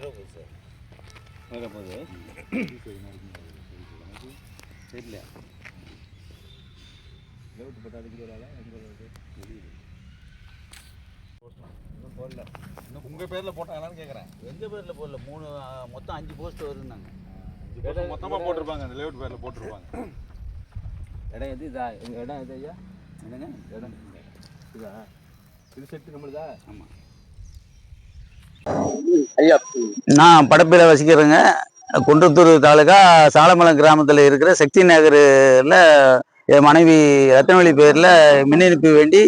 ஆயிரம் ரூபா போகுது சார் போகுது தெரியல இருபத்தி பத்தாதுக்கு ஒரு ஆளா இன்னும் போடல இன்னும் உங்கள் பேரில் போட்டாங்களான்னு கேட்குறேன் எங்கள் பேரில் போடல மூணு மொத்தம் அஞ்சு போஸ்ட் வருதுன்னாங்க மொத்தமாக போட்டிருப்பாங்க அந்த லேவுட் பேரில் போட்டிருப்பாங்க இடம் எது இதா எங்கள் இடம் எது என்னங்க இடம் இதா இது செட்டு நம்மளுதா ஆமாம் ஐயா நான் படப்பில் வசிக்கிறேங்க. குன்றத்தூர் தாலுகா சாலமலம் கிராமத்தில் இருக்கிற சக்தி நகரில் என் மனைவி ரத்னவழி பேரில் மின் இணைப்பு வேண்டி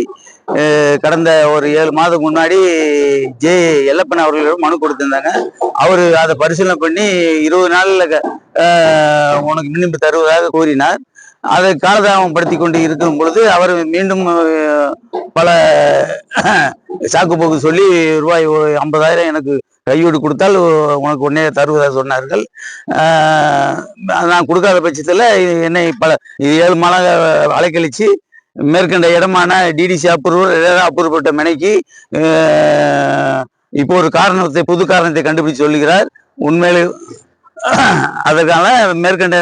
அஹ், கடந்த ஒரு ஏழு மாதம் முன்னாடி ஜே எல்லப்பன் அவர்களிடம் மனு கொடுத்திருந்தாங்க. அவர் அதை பரிசீலனை பண்ணி இருபது நாளில் உனக்கு மின் இணைப்பு தருவதாக கூறினார். அதை காலதாமப்படுத்தி கொண்டு இருக்கும் பொழுது அவர் மீண்டும் பல சாக்கு போக்கு சொல்லி ரூபாய் ஐம்பதாயிரம் எனக்கு கையோடு கொடுத்தால் உனக்கு உடனே தருவதாக சொன்னார்கள். நான் கொடுக்காத பட்சத்தில் என்னை பல ஏழு மாதங்க அலைக்கழிச்சு மேற்கண்ட இடமான டிடிசி அப்ரூவல் அப்ரூவ் மனைக்கு மெனைக்கு இப்போ ஒரு காரணத்தை புது காரணத்தை கண்டுபிடிச்சு சொல்லுகிறார். உண்மையிலே அதற்கான மேற்கண்ட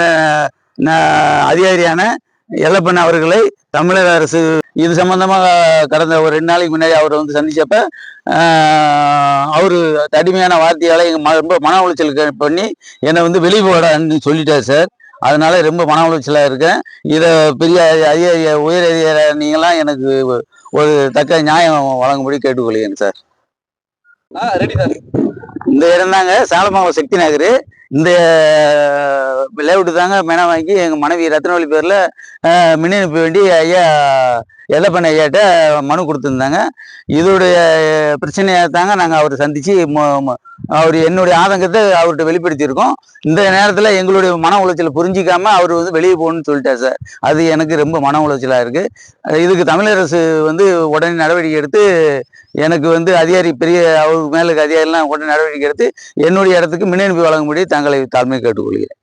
அதிகாரியான எல்லப்பன் அவர்களை தமிழக அரசு இது சம்பந்தமாக கடந்த ஒரு ரெண்டு நாளைக்கு முன்னாடி அவரை வந்து சந்திச்சப்ப அவர் தடிமையான வார்த்தையால எங்க ம- ரொம்ப மன உளைச்சல் பண்ணி என்னை வந்து வெளியே போடான்னு சொல்லிட்டார் சார். அதனால ரொம்ப மன உளைச்சலா இருக்கேன். இதை பெரிய அதிகாரி உயர் அதிகாரி நீங்களாம் எனக்கு ஒரு தக்க நியாயம் வழங்கும்படி கேட்டுக்கொள்கிறேன் சார். ஆ ரெடி சார் இந்த இடம் தாங்க சாலமாவ சக்தி நகர். இந்த லேவுட்டு தாங்க மென வாங்கி எங்கள் மனைவி ரத்னவழி பேரில் மின் இணைப்பு வேண்டி ஐயா எல்லப்பன் ஐயாட்ட மனு கொடுத்துருந்தாங்க. இதோடைய பிரச்சனையை தாங்க நாங்கள் அவரை சந்தித்து அவர் என்னுடைய ஆதங்கத்தை அவர்கிட்ட வெளிப்படுத்தியிருக்கோம். இந்த நேரத்தில் எங்களுடைய மன உளைச்சலை புரிஞ்சிக்காம அவர் வந்து வெளியே போகணும்னு சொல்லிட்டார் சார். அது எனக்கு ரொம்ப மன உளைச்சலாக இருக்குது இதுக்கு தமிழரசு வந்து உடனே நடவடிக்கை எடுத்து எனக்கு வந்து அதிகாரி பெரிய அவருக்கு மேலுக்கு அதிகாரிலாம் உடனே நடவடிக்கை எடுத்து என்னுடைய இடத்துக்கு மின் இணைப்பு வழங்கும்படி தங்களை தாழ்மை கேட்டுக்கொள்கிறேன்.